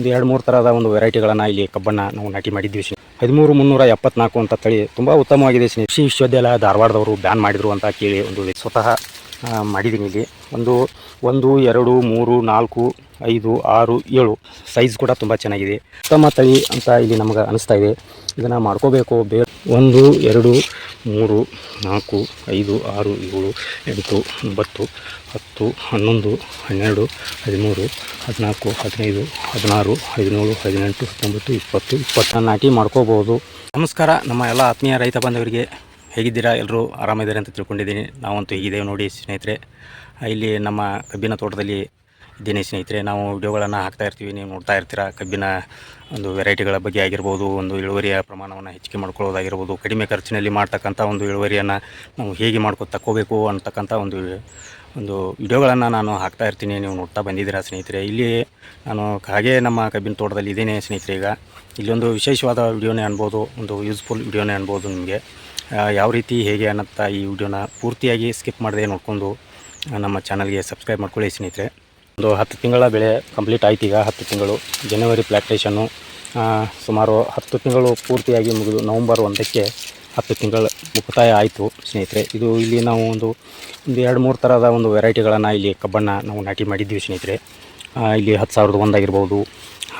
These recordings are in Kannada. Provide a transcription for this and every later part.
ಒಂದು ಎರಡು ಮೂರು ಥರದ ಒಂದು ವೆರೈಟಿಗಳನ್ನು ಇಲ್ಲಿ ಕಬ್ಬನ್ನು ನಾವು ನಾಟಿ ಮಾಡಿದ್ವಿ ಸಿ ಹದಿಮೂರು, ಮುನ್ನೂರ ಎಪ್ಪತ್ನಾಲ್ಕು ಅಂತ ತಳಿ ತುಂಬ ಉತ್ತಮವಾಗಿದೆ ಸಿ ಕೃಷಿ ವಿಶ್ವವಿದ್ಯಾಲಯ ಧಾರವಾಡದವರು ಬ್ಯಾನ್ ಮಾಡಿದ್ರು ಅಂತ ಕೇಳಿ ಒಂದು ಸ್ವತಃ ಮಾಡಿದ್ದೀನಿ ಇಲ್ಲಿ. ಒಂದು ಒಂದು, ಎರಡು, ಮೂರು, ನಾಲ್ಕು, ಐದು, ಆರು, ಏಳು. ಸೈಜ್ ಕೂಡ ತುಂಬ ಚೆನ್ನಾಗಿದೆ. ಉತ್ತಮ ತಳಿ ಅಂತ ಇಲ್ಲಿ ನಮಗೆ ಅನಿಸ್ತಾ ಇದೆ. ಇದನ್ನು ಮಾಡ್ಕೋಬೇಕು. ಬೇ ಒಂದು, ಎರಡು, ಮೂರು, ನಾಲ್ಕು, ಐದು, ಆರು, ಏಳು, ಎಂಟು, ಒಂಬತ್ತು, ಹತ್ತು, ಹನ್ನೊಂದು, ಹನ್ನೆರಡು, ಹದಿಮೂರು, ಹದಿನಾಲ್ಕು, ಹದಿನೈದು, ಹದಿನಾರು, ಹದಿನೇಳು, ಹದಿನೆಂಟು, ಹತ್ತೊಂಬತ್ತು, ಇಪ್ಪತ್ತು ಇಪ್ಪತ್ತ ನಾಟಿ ಮಾಡ್ಕೋಬೋದು. ನಮಸ್ಕಾರ. ನಮ್ಮ ಎಲ್ಲ ಆತ್ಮೀಯ ರೈತ ಬಾಂಧವರಿಗೆ ಹೇಗಿದ್ದೀರಾ? ಎಲ್ಲರೂ ಆರಾಮಿದ್ದಾರೆ ಅಂತ ತಿಳ್ಕೊಂಡಿದ್ದೀನಿ. ನಾವಂತೂ ಹೀಗಿದ್ದೇವೆ ನೋಡಿ ಸ್ನೇಹಿತರೆ. ಇಲ್ಲಿ ನಮ್ಮ ಕಬ್ಬಿನ ತೋಟದಲ್ಲಿ ಇದ್ದೀನಿ ಸ್ನೇಹಿತರೆ. ನಾವು ವಿಡಿಯೋಗಳನ್ನು ಹಾಕ್ತಾ ಇರ್ತೀವಿ. ನೀವು ನೋಡ್ತಾ ಇರ್ತೀರಾ, ಕಬ್ಬಿನ ಒಂದು ವೆರೈಟಿಗಳ ಬಗ್ಗೆ ಆಗಿರ್ಬೋದು, ಒಂದು ಇಳುವರಿಯ ಪ್ರಮಾಣವನ್ನು ಹೆಚ್ಚಿಗೆ ಮಾಡ್ಕೊಳ್ಳೋದಾಗಿರ್ಬೋದು, ಕಡಿಮೆ ಖರ್ಚಿನಲ್ಲಿ ಮಾಡ್ತಕ್ಕಂಥ ಒಂದು ಇಳುವರಿಯನ್ನು ನಾವು ಹೇಗೆ ಮಾಡ್ಕೊ ತಕ್ಕೋಬೇಕು ಅಂತಕ್ಕಂಥ ಒಂದು ಒಂದು ವಿಡಿಯೋಗಳನ್ನು ನಾನು ಹಾಕ್ತಾ ಇರ್ತೀನಿ. ನೀವು ನೋಡ್ತಾ ಬಂದಿದ್ದೀರಾ ಸ್ನೇಹಿತರೆ. ಇಲ್ಲಿ ನಾನು ಹಾಗೆ ನಮ್ಮ ಕಬ್ಬಿನ ತೋಟದಲ್ಲಿ ಇದ್ದೇನೆ ಸ್ನೇಹಿತರೆ ಈಗ. ಇಲ್ಲೊಂದು ವಿಶೇಷವಾದ ವಿಡಿಯೋನೇ ಅನ್ಬೋದು, ಒಂದು ಯೂಸ್ಫುಲ್ ವಿಡಿಯೋನೇ ಅನ್ಬೋದು ನಿಮಗೆ. ಯಾವ ರೀತಿ, ಹೇಗೆ ಅನ್ನತ್ತ ಈ ವಿಡಿಯೋನ ಪೂರ್ತಿಯಾಗಿ ಸ್ಕಿಪ್ ಮಾಡದೆ ನೋಡಿಕೊಂಡು ನಮ್ಮ ಚಾನಲ್ಗೆ ಸಬ್ಸ್ಕ್ರೈಬ್ ಮಾಡ್ಕೊಳ್ಳಿ ಸ್ನೇಹಿತರೆ. ಒಂದು ಹತ್ತು ತಿಂಗಳ ಬೆಳೆ ಕಂಪ್ಲೀಟ್ ಆಯ್ತು ಈಗ, ಹತ್ತು ತಿಂಗಳು. ಜನವರಿ ಪ್ಲಾಂಟೇಷನ್ನು ಸುಮಾರು ಹತ್ತು ತಿಂಗಳು ಪೂರ್ತಿಯಾಗಿ ಮುಗಿದು ನವಂಬರ್ ಒಂದಕ್ಕೆ ಹತ್ತು ತಿಂಗಳು ಮುಕ್ತಾಯ ಆಯಿತು ಸ್ನೇಹಿತರೆ. ಇದು ಇಲ್ಲಿ ನಾವು ಒಂದು ಒಂದು ಎರಡು ಮೂರು ಥರದ ಒಂದು ವೆರೈಟಿಗಳನ್ನು ಇಲ್ಲಿ ಕಬ್ಬನ್ನು ನಾವು ನಾಟಿ ಮಾಡಿದ್ದೀವಿ ಸ್ನೇಹಿತರೆ. ಇಲ್ಲಿ ಹತ್ತು ಸಾವಿರದ ಒಂದಾಗಿರ್ಬೋದು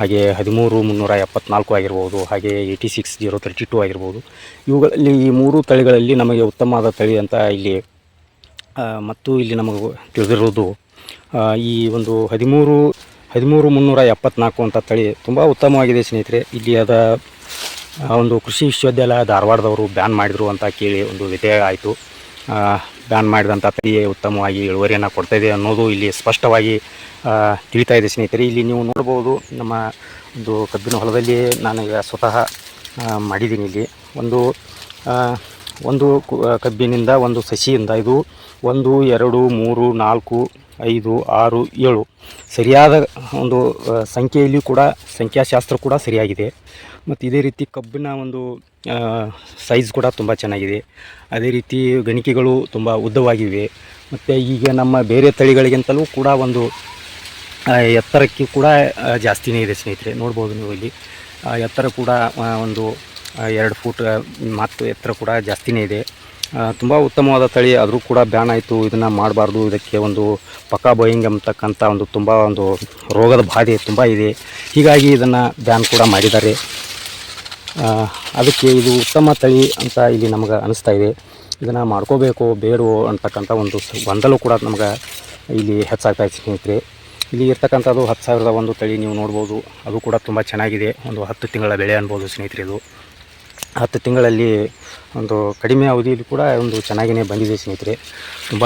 ಹಾಗೆ ಹದಿಮೂರು, ಮುನ್ನೂರ ಎಪ್ಪತ್ನಾಲ್ಕು ಆಗಿರ್ಬೋದು, ಹಾಗೆ eighty six zero thirty two ಆಗಿರ್ಬೋದು. ಇವುಗಳಲ್ಲಿ ಈ ಮೂರು ತಳಿಗಳಲ್ಲಿ ನಮಗೆ ಉತ್ತಮವಾದ ತಳಿ ಅಂತ ಇಲ್ಲಿ ಮತ್ತು ಇಲ್ಲಿ ನಮಗೆ ತಿಳಿದಿರೋದು ಈ ಒಂದು ಹದಿಮೂರು ಹದಿಮೂರು, ಮುನ್ನೂರ ಎಪ್ಪತ್ನಾಲ್ಕು ಅಂತ ತಳಿ ತುಂಬ ಉತ್ತಮವಾಗಿದೆ ಸ್ನೇಹಿತರೆ. ಇಲ್ಲಿ ಅದ ಒಂದು ಕೃಷಿ ವಿಶ್ವವಿದ್ಯಾಲಯ ಧಾರವಾಡದವರು ಬ್ಯಾನ್ ಮಾಡಿದರು ಅಂತ ಕೇಳಿ ಒಂದು ವ್ಯತ್ಯಯ ಆಯಿತು. ಬ್ಯಾನ್ ಮಾಡಿದಂಥ ತಳಿಯೇ ಉತ್ತಮವಾಗಿ ಇಳುವರಿಯನ್ನು ಕೊಡ್ತಾಯಿದೆ ಅನ್ನೋದು ಇಲ್ಲಿ ಸ್ಪಷ್ಟವಾಗಿ ತಿಳಿತಾ ಇದೆ ಸ್ನೇಹಿತರೆ. ಇಲ್ಲಿ ನೀವು ನೋಡ್ಬೋದು, ನಮ್ಮ ಒಂದು ಕಬ್ಬಿನ ಹೊಲದಲ್ಲಿ ನಾನು ಈಗ ಸ್ವತಃ ಮಾಡಿದ್ದೀನಿ ಇಲ್ಲಿ. ಒಂದು ಒಂದು ಕಬ್ಬಿನಿಂದ ಒಂದು ಸಸಿಯಿಂದ, ಇದು ಒಂದು, ಎರಡು, ಮೂರು, ನಾಲ್ಕು, ಐದು, ಆರು, ಏಳು. ಸರಿಯಾದ ಒಂದು ಸಂಖ್ಯೆಯಲ್ಲಿ ಕೂಡ, ಸಂಖ್ಯಾಶಾಸ್ತ್ರ ಕೂಡ ಸರಿಯಾಗಿದೆ. ಮತ್ತು ಇದೇ ರೀತಿ ಕಬ್ಬಿನ ಒಂದು ಸೈಜ್ ಕೂಡ ತುಂಬ ಚೆನ್ನಾಗಿದೆ. ಅದೇ ರೀತಿ ಗಣಿಕೆಗಳು ತುಂಬ ಉದ್ದವಾಗಿವೆ. ಮತ್ತು ಈಗ ನಮ್ಮ ಬೇರೆ ತಳಿಗಳಿಗಿಂತಲೂ ಕೂಡ ಒಂದು ಎತ್ತರಕ್ಕೆ ಕೂಡ ಜಾಸ್ತಿನೇ ಇದೆ ಸ್ನೇಹಿತರೆ. ನೋಡ್ಬೋದು ನೀವು ಇಲ್ಲಿ. ಎತ್ತರ ಕೂಡ ಒಂದು ಎರಡು ಫೂಟ್ ಮತ್ತು ಎತ್ತರ ಕೂಡ ಜಾಸ್ತಿನೇ ಇದೆ. ತುಂಬ ಉತ್ತಮವಾದ ತಳಿ, ಆದರೂ ಕೂಡ ಬ್ಯಾನ್ ಆಯಿತು, ಇದನ್ನು ಮಾಡಬಾರ್ದು, ಇದಕ್ಕೆ ಒಂದು ಪಕ್ಕಾ ಬೋಯಿಂಗ್ ಎಂಬತಕ್ಕಂಥ ಒಂದು ತುಂಬ ಒಂದು ರೋಗದ ಬಾಧೆ ತುಂಬ ಇದೆ. ಹೀಗಾಗಿ ಇದನ್ನು ಬ್ಯಾನ್ ಕೂಡ ಮಾಡಿದ್ದಾರೆ. ಅದಕ್ಕೆ ಇದು ಉತ್ತಮ ತಳಿ ಅಂತ ಇಲ್ಲಿ ನಮಗೆ ಅನಿಸ್ತಾ ಇದೆ. ಇದನ್ನು ಮಾಡ್ಕೋಬೇಕು, ಬೇಡವೋ ಅಂತಕ್ಕಂಥ ಒಂದು ಬಂದಲು ಕೂಡ ನಮಗೆ ಇಲ್ಲಿ ಹೆಚ್ಚಾಗ್ತಾ ಇದೆ ಸ್ನೇಹಿತರೆ. ಇಲ್ಲಿ ಇರ್ತಕ್ಕಂಥದ್ದು ಹತ್ತು ಸಾವಿರದ ಒಂದು ತಳಿ ನೀವು ನೋಡ್ಬೋದು. ಅದು ಕೂಡ ತುಂಬ ಚೆನ್ನಾಗಿದೆ. ಒಂದು ಹತ್ತು ತಿಂಗಳ ಬೆಳೆ ಅನ್ಬೋದು ಸ್ನೇಹಿತರೆ ಇದು. ಹತ್ತು ತಿಂಗಳಲ್ಲಿ ಒಂದು ಕಡಿಮೆ ಅವಧಿಯಲ್ಲಿ ಕೂಡ ಒಂದು ಚೆನ್ನಾಗಿಯೇ ಬಂದಿದೆ ಸ್ನೇಹಿತರೆ. ತುಂಬ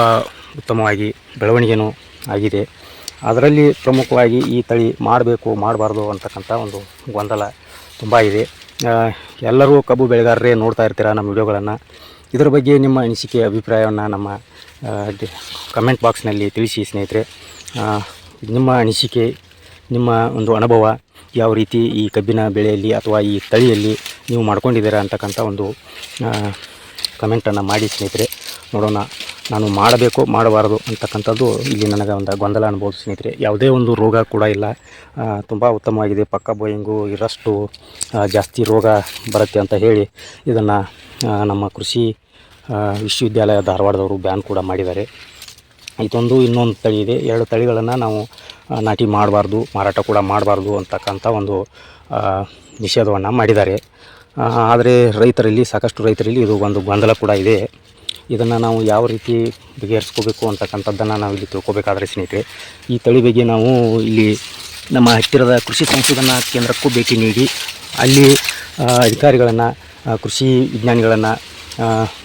ಉತ್ತಮವಾಗಿ ಬೆಳವಣಿಗೆನೂ ಆಗಿದೆ. ಅದರಲ್ಲಿ ಪ್ರಮುಖವಾಗಿ ಈ ತಳಿ ಮಾಡಬೇಕು ಮಾಡಬಾರ್ದು ಅಂತಕ್ಕಂಥ ಒಂದು ಗೊಂದಲ ತುಂಬ ಇದೆ. ಎಲ್ಲರೂ ಕಬ್ಬು ಬೆಳೆಗಾರರೇ ನೋಡ್ತಾ ಇರ್ತೀರ ನಮ್ಮ ವಿಡಿಯೋಗಳನ್ನು. ಇದರ ಬಗ್ಗೆ ನಿಮ್ಮ ಅನಿಸಿಕೆ, ಅಭಿಪ್ರಾಯವನ್ನು ನಮ್ಮ ಕಮೆಂಟ್ ಬಾಕ್ಸ್ನಲ್ಲಿ ತಿಳಿಸಿ ಸ್ನೇಹಿತರೆ. ನಿಮ್ಮ ಅನಿಸಿಕೆ, ನಿಮ್ಮ ಒಂದು ಅನುಭವ, ಯಾವ ರೀತಿ ಈ ಕಬ್ಬಿನ ಬೆಳೆಯಲ್ಲಿ ಅಥವಾ ಈ ತಳಿಯಲ್ಲಿ ನೀವು ಮಾಡ್ಕೊಂಡಿದ್ದೀರಾ ಅಂತಕ್ಕಂಥ ಒಂದು ಕಮೆಂಟನ್ನು ಮಾಡಿ ಸ್ನೇಹಿತರೆ. ನೋಡೋಣ, ನಾನು ಮಾಡಬೇಕು, ಮಾಡಬಾರದು ಅಂತಕ್ಕಂಥದ್ದು ಇಲ್ಲಿ ನನಗೆ ಒಂದು ಗೊಂದಲ ಅನ್ಬೋದು ಸ್ನೇಹಿತರೆ. ಯಾವುದೇ ಒಂದು ರೋಗ ಕೂಡ ಇಲ್ಲ. ತುಂಬ ಉತ್ತಮವಾಗಿದೆ. ಪಕ್ಕ ಬೋಯಿಂಗು, ಇರಷ್ಟು ಜಾಸ್ತಿ ರೋಗ ಬರುತ್ತೆ ಅಂತ ಹೇಳಿ ಇದನ್ನು ನಮ್ಮ ಕೃಷಿ ವಿಶ್ವವಿದ್ಯಾಲಯ ಧಾರವಾಡದವರು ಬ್ಯಾನ್ ಕೂಡ ಮಾಡಿದ್ದಾರೆ. ಇದೊಂದು ಇನ್ನೊಂದು ತಳಿ ಇದೆ. ಎರಡು ತಳಿಗಳನ್ನು ನಾವು ನಾಟಿ ಮಾಡಬಾರ್ದು, ಮಾರಾಟ ಕೂಡ ಮಾಡಬಾರ್ದು ಅಂತಕ್ಕಂಥ ಒಂದು ನಿಷೇಧವನ್ನು ಮಾಡಿದ್ದಾರೆ. ಆದರೆ ರೈತರಲ್ಲಿ, ಸಾಕಷ್ಟು ರೈತರಲ್ಲಿ ಇದು ಒಂದು ಗೊಂದಲ ಕೂಡ ಇದೆ. ಇದನ್ನು ನಾವು ಯಾವ ರೀತಿ ಬಗೆಹರಿಸ್ಕೋಬೇಕು ಅಂತಕ್ಕಂಥದ್ದನ್ನು ನಾವು ಇಲ್ಲಿ ತಿಳ್ಕೊಬೇಕಾದ್ರೆ ಸ್ನೇಹಿತರೆ, ಈ ತಳಿ ಬಗ್ಗೆ ನಾವು ಇಲ್ಲಿ ನಮ್ಮ ಹತ್ತಿರದ ಕೃಷಿ ಸಂಶೋಧನಾ ಕೇಂದ್ರಕ್ಕೂ ಭೇಟಿ ನೀಡಿ, ಅಲ್ಲಿ ಅಧಿಕಾರಿಗಳನ್ನು ಕೃಷಿ ವಿಜ್ಞಾನಿಗಳನ್ನು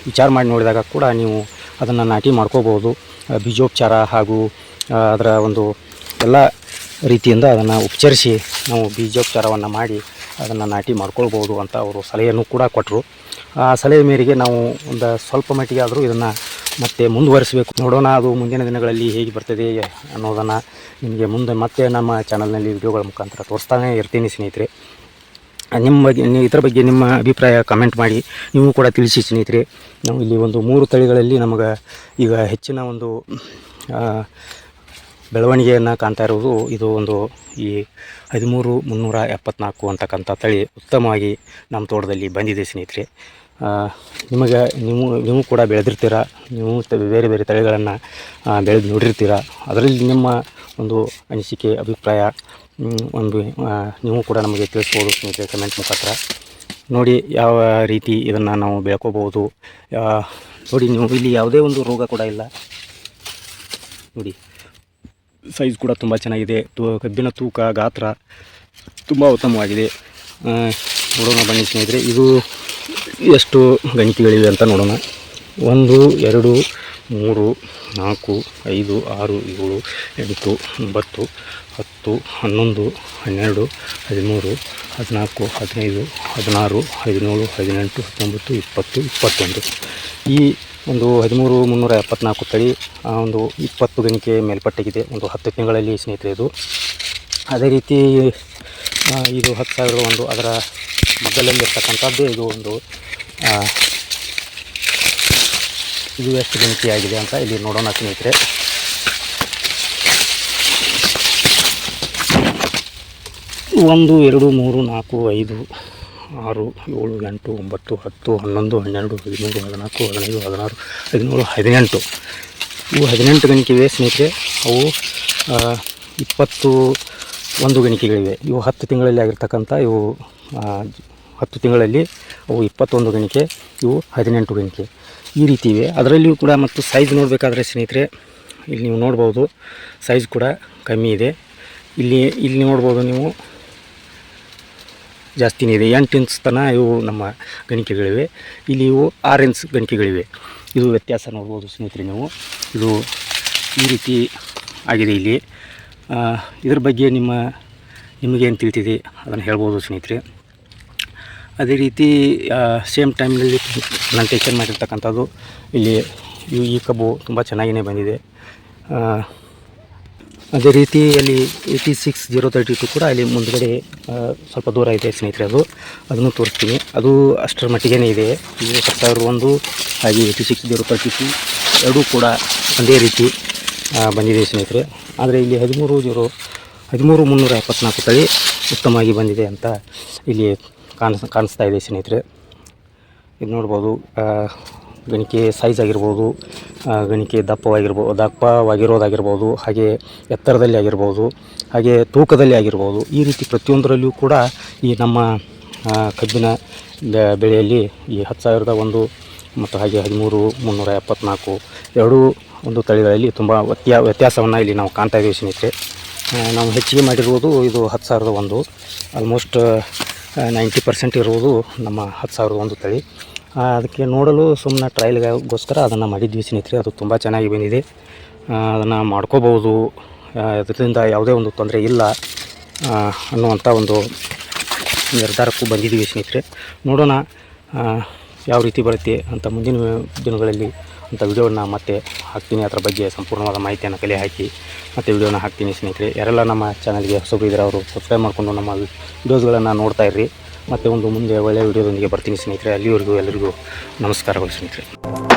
ವಿಚಾರ ಮಾಡಿ ನೋಡಿದಾಗ ಕೂಡ ನೀವು ಅದನ್ನು ನಾಟಿ ಮಾಡ್ಕೋಬೋದು ಬೀಜೋಪಚಾರ ಹಾಗೂ ಅದರ ಒಂದು ಎಲ್ಲ ರೀತಿಯಿಂದ ಅದನ್ನು ಉಪಚರಿಸಿ ನಾವು ಬೀಜೋಪಚಾರವನ್ನು ಮಾಡಿ ಅದನ್ನು ನಾಟಿ ಮಾಡ್ಕೊಳ್ಬೋದು ಅಂತ ಅವರು ಸಲಹೆಯನ್ನು ಕೂಡ ಕೊಟ್ಟರು ಆ ಸಲಹೆ ಮೇರೆಗೆ ನಾವು ಒಂದು ಸ್ವಲ್ಪ ಮಟ್ಟಿಗೆ ಆದರೂ ಇದನ್ನು ಮತ್ತೆ ಮುಂದುವರಿಸಬೇಕು. ನೋಡೋಣ ಅದು ಮುಂದಿನ ದಿನಗಳಲ್ಲಿ ಹೇಗೆ ಬರ್ತದೆ ಅನ್ನೋದನ್ನು ನಿಮಗೆ ಮುಂದೆ ಮತ್ತೆ ನಮ್ಮ ಚಾನಲ್ನಲ್ಲಿ ವಿಡಿಯೋಗಳ ಮುಖಾಂತರ ತೋರಿಸ್ತಾನೆ ಇರ್ತೀನಿ ಸ್ನೇಹಿತರೆ. ನಿಮ್ಮ ಬಗ್ಗೆ ಇದರ ಬಗ್ಗೆ ನಿಮ್ಮ ಅಭಿಪ್ರಾಯ ಕಮೆಂಟ್ ಮಾಡಿ, ನೀವು ಕೂಡ ತಿಳಿಸಿ ಸ್ನೇಹಿತರೆ. ನಾವು ಇಲ್ಲಿ ಒಂದು ಮೂರು ತಳಿಗಳಲ್ಲಿ ನಮಗೆ ಈಗ ಹೆಚ್ಚಿನ ಒಂದು ಬೆಳವಣಿಗೆಯನ್ನು ಕಾಣ್ತಾ ಇರುವುದು ಇದು ಒಂದು ಈ ಹದಿಮೂರು ಮುನ್ನೂರ ಎಪ್ಪತ್ನಾಲ್ಕು ಅಂತಕ್ಕಂಥ ತಳಿ ಉತ್ತಮವಾಗಿ ನಮ್ಮ ತೋಟದಲ್ಲಿ ಬಂದಿದೆ ಸ್ನೇಹಿತರೆ. ನಿಮಗೆ ನೀವು ನೀವು ಕೂಡ ಬೆಳೆದಿರ್ತೀರ? ನೀವು ಬೇರೆ ಬೇರೆ ತಳಿಗಳನ್ನು ಬೆಳೆದು ನೋಡಿರ್ತೀರ? ಅದರಲ್ಲಿ ನಿಮ್ಮ ಒಂದು ಅನಿಸಿಕೆ, ಅಭಿಪ್ರಾಯ ಒಂದು ನೀವು ಕೂಡ ನಮಗೆ ತಿಳಿಸ್ಬೋದು ಸ್ನೇಹಿತರೆ ಕಮೆಂಟ್ ಮುಖಾಂತರ. ನೋಡಿ ಯಾವ ರೀತಿ ಇದನ್ನು ನಾವು ಬೆಳ್ಕೋಬೋದು. ನೋಡಿ, ನೀವು ಇಲ್ಲಿ ಯಾವುದೇ ಒಂದು ರೋಗ ಕೂಡ ಇಲ್ಲ. ನೋಡಿ. ಸೈಜ್ ಕೂಡ ತುಂಬ ಚೆನ್ನಾಗಿದೆ. ತೂ ಕಬ್ಬಿನ ತೂಕ, ಗಾತ್ರ ತುಂಬ ಉತ್ತಮವಾಗಿದೆ. ನೋಡೋಣ ಬನ್ನಿ ಸ್ನೇಹಿತರೆ, ಇದು ಎಷ್ಟು ಗಣಿಕೆಗಳಿವೆ ಅಂತ ನೋಡೋಣ. ಒಂದು, ಎರಡು, ಮೂರು, ನಾಲ್ಕು, ಐದು, ಆರು, ಏಳು, ಎಂಟು, ಒಂಬತ್ತು, ಹತ್ತು, ಹನ್ನೊಂದು, ಹನ್ನೆರಡು, ಹದಿಮೂರು, ಹದಿನಾಲ್ಕು, ಹದಿನೈದು, ಹದಿನಾರು, ಹದಿನೇಳು, ಹದಿನೆಂಟು, ಹತ್ತೊಂಬತ್ತು, ಇಪ್ಪತ್ತು, ಇಪ್ಪತ್ತೊಂದು. ಈ ಒಂದು ಹದಿಮೂರು ಮುನ್ನೂರ ಎಪ್ಪತ್ನಾಲ್ಕು ತಳಿ ಒಂದು ಇಪ್ಪತ್ತು ದಿನಕ್ಕೆ ಮೇಲ್ಪಟ್ಟಿಗಿದೆ. ಒಂದು ಹತ್ತು ತಿಂಗಳಲ್ಲಿ ಸ್ನೇಹಿತರೆ ಇದು. ಅದೇ ರೀತಿ ಇದು ಹತ್ತು ಸಾವಿರ ಒಂದು ಅದರ ಮಗ್ಗಲಲ್ಲಿರ್ತಕ್ಕಂಥದ್ದು ಇದು ಒಂದು ಇದು ಎಷ್ಟು ಗಣಿಕೆಯಾಗಿದೆ ಅಂತ ಇಲ್ಲಿ ನೋಡೋಣ ಸ್ನೇಹಿತರೆ. ಒಂದು, ಎರಡು, ಮೂರು, ನಾಲ್ಕು, ಐದು ಆರು, ಏಳು, ಎಂಟು, ಒಂಬತ್ತು, ಹತ್ತು, ಹನ್ನೊಂದು, ಹನ್ನೆರಡು, ಹದಿಮೂರು, ಹದಿನಾಲ್ಕು, ಹದಿನೈದು, ಹದಿನಾರು, ಹದಿನೇಳು, ಹದಿನೆಂಟು. ಇವು ಹದಿನೆಂಟು ಗಣಿಕೆಯಿವೆ ಸ್ನೇಹಿತರೆ. ಅವು ಇಪ್ಪತ್ತು ಒಂದು ಗಣಿಕೆಗಳಿವೆ. ಇವು ಹತ್ತು ತಿಂಗಳಲ್ಲಿ ಆಗಿರ್ತಕ್ಕಂಥ, ಇವು ಹತ್ತು ತಿಂಗಳಲ್ಲಿ ಅವು ಇಪ್ಪತ್ತೊಂದು ಗಣಿಕೆ, ಇವು ಹದಿನೆಂಟು ಗಣಿಕೆ. ಈ ರೀತಿ ಇವೆ. ಅದರಲ್ಲಿಯೂ ಕೂಡ ಮತ್ತು ಸೈಜ್ ನೋಡಬೇಕಾದ್ರೆ ಸ್ನೇಹಿತರೆ, ಇಲ್ಲಿ ನೀವು ನೋಡ್ಬೋದು ಸೈಜ್ ಕೂಡ ಕಮ್ಮಿ ಇದೆ. ಇಲ್ಲಿ ಇಲ್ಲಿ ನೋಡ್ಬೋದು ನೀವು ಜಾಸ್ತಿನೇ ಇದೆ ಎಂಟು ಇಂಚ್ ತನ ಇವು ನಮ್ಮ ಗಣಿಕೆಗಳಿವೆ. ಇಲ್ಲಿ ಇವು ಆರು ಇಂಚ್ ಗಣಿಕೆಗಳಿವೆ. ಇದು ವ್ಯತ್ಯಾಸ ನೋಡ್ಬೋದು ಸ್ನೇಹಿತರೆ ನೀವು. ಇದು ಈ ರೀತಿ ಆಗಿದೆ ಇಲ್ಲಿ. ಇದ್ರ ಬಗ್ಗೆ ನಿಮ್ಮ ನಿಮಗೇನು ತಿಳಿತಿದೆ ಅದನ್ನು ಹೇಳ್ಬೋದು ಸ್ನೇಹಿತರೆ. ಅದೇ ರೀತಿ ಸೇಮ್ ಟೈಮ್ನಲ್ಲಿ ಪ್ಲಾಂಟೇಷನ್ ಮಾಡಿರ್ತಕ್ಕಂಥದ್ದು. ಇಲ್ಲಿ ಈ ಕಬ್ಬು ತುಂಬ ಚೆನ್ನಾಗಿಯೇ ಬಂದಿದೆ. ಅದೇ ರೀತಿ ಅಲ್ಲಿ eighty six zero thirty two ಕೂಡ ಅಲ್ಲಿ ಮುಂದ್ಗಡೆ ಸ್ವಲ್ಪ ದೂರ ಇದೆ ಸ್ನೇಹಿತರೆ ಅದು. ಅದನ್ನು ತೋರಿಸ್ತೀನಿ. ಅದು ಅಷ್ಟರ ಮಟ್ಟಿಗೆ ಇದೆ. ಇದು ಸಾವಿರ ಒಂದು ಹಾಗೆ eighty six zero thirty two ಎರಡೂ ಕೂಡ ಒಂದೇ ರೀತಿ ಬಂದಿದೆ ಸ್ನೇಹಿತರೆ. ಆದರೆ ಇಲ್ಲಿ ಹದಿಮೂರು, ಜೀರೋ, ಹದಿಮೂರು ಮುನ್ನೂರ ಎಪ್ಪತ್ನಾಲ್ಕು ತಳಿ ಉತ್ತಮವಾಗಿ ಬಂದಿದೆ ಅಂತ ಇಲ್ಲಿ ಕಾಣಿಸ್, ಕಾಣಿಸ್ತಾ ಇದೆ ಸ್ನೇಹಿತರೆ. ಇದು ನೋಡ್ಬೋದು ಗಣಿಕೆ ಸೈಜ್ ಆಗಿರ್ಬೋದು ಗಣಿಕೆ ದಪ್ಪವಾಗಿರ್ಬೋದು, ದಪ್ಪವಾಗಿರೋದಾಗಿರ್ಬೋದು, ಹಾಗೆ ಎತ್ತರದಲ್ಲಿ ಆಗಿರ್ಬೋದು, ಹಾಗೆ ತೂಕದಲ್ಲಿ ಆಗಿರ್ಬೋದು, ಈ ರೀತಿ ಪ್ರತಿಯೊಂದರಲ್ಲಿಯೂ ಕೂಡ ಈ ನಮ್ಮ ಕಬ್ಬಿನ ಬೆಳೆಯಲ್ಲಿ ಈ ಹತ್ತು ಸಾವಿರದ ಒಂದು ಮತ್ತು ಹಾಗೆ ಹದಿಮೂರು, ಮುನ್ನೂರ ಎಪ್ಪತ್ನಾಲ್ಕು ಎರಡೂ ಒಂದು ತಳಿಗಳಲ್ಲಿ ತುಂಬ ವ್ಯತ್ಯಾ, ವ್ಯತ್ಯಾಸವನ್ನು ಇಲ್ಲಿ ನಾವು ಕಾಣ್ತಾ ಇದ್ದೀವಿ ಸ್ನೇಹಿತರೆ. ನಾವು ಹೆಚ್ಚಿಗೆ ಮಾಡಿರುವುದು ಇದು ಹತ್ತು ಸಾವಿರದ ಒಂದು ಆಲ್ಮೋಸ್ಟ್ ನೈಂಟಿ ಪರ್ಸೆಂಟ್ ಇರುವುದು ನಮ್ಮ ಹತ್ತು ಸಾವಿರದ ಒಂದು ತಳಿ. ಅದಕ್ಕೆ ನೋಡಲು ಸುಮ್ಮನೆ ಟ್ರಯಲ್ಗೋಸ್ಕರ ಅದನ್ನು ಮಾಡಿದ್ವಿ ಸ್ನೇಹಿತರೆ. ಅದು ತುಂಬ ಚೆನ್ನಾಗಿ ಬಂದಿದೆ. ಅದನ್ನು ಮಾಡ್ಕೋಬೋದು ಅದರಿಂದ ಯಾವುದೇ ಒಂದು ತೊಂದರೆ ಇಲ್ಲ ಅನ್ನುವಂಥ ಒಂದು ನಿರ್ಧಾರಕ್ಕೂ ಬಂದಿದ್ದೀವಿ ಸ್ನೇಹಿತರೆ. ನೋಡೋಣ ಯಾವ ರೀತಿ ಬರುತ್ತೆ ಅಂತ ಮುಂದಿನ ದಿನಗಳಲ್ಲಿ ಅಂಥ ವಿಡಿಯೋನ ಮತ್ತೆ ಹಾಕ್ತೀನಿ. ಅದರ ಬಗ್ಗೆ ಸಂಪೂರ್ಣವಾದ ಮಾಹಿತಿಯನ್ನು ಕಲೆ ಹಾಕಿ ಮತ್ತು ವಿಡಿಯೋನ ಹಾಕ್ತೀನಿ ಸ್ನೇಹಿತರೆ. ಯಾರೆಲ್ಲ ನಮ್ಮ ಚಾನಲ್ಗೆ ಹೊಸಬ್ರು ಇದ್ದಾರೆ ಅವರು ಸಬ್ಸ್ಕ್ರೈಬ್ ಮಾಡಿಕೊಂಡು ನಮ್ಮ ವಿಡಿಯೋಸ್ಗಳನ್ನು ನೋಡ್ತಾ ಇರ್ರಿ. ಮತ್ತು ಒಂದು ಮುಂದೆ ಒಳ್ಳೆಯ ವಿಡಿಯೋದೊಂದಿಗೆ ಬರ್ತೀನಿ ಸ್ನೇಹಿತರೆ. ಅಲ್ಲಿವರೆಗೂ ಎಲ್ಲರಿಗೂ ನಮಸ್ಕಾರಗಳು ಸ್ನೇಹಿತರೆ.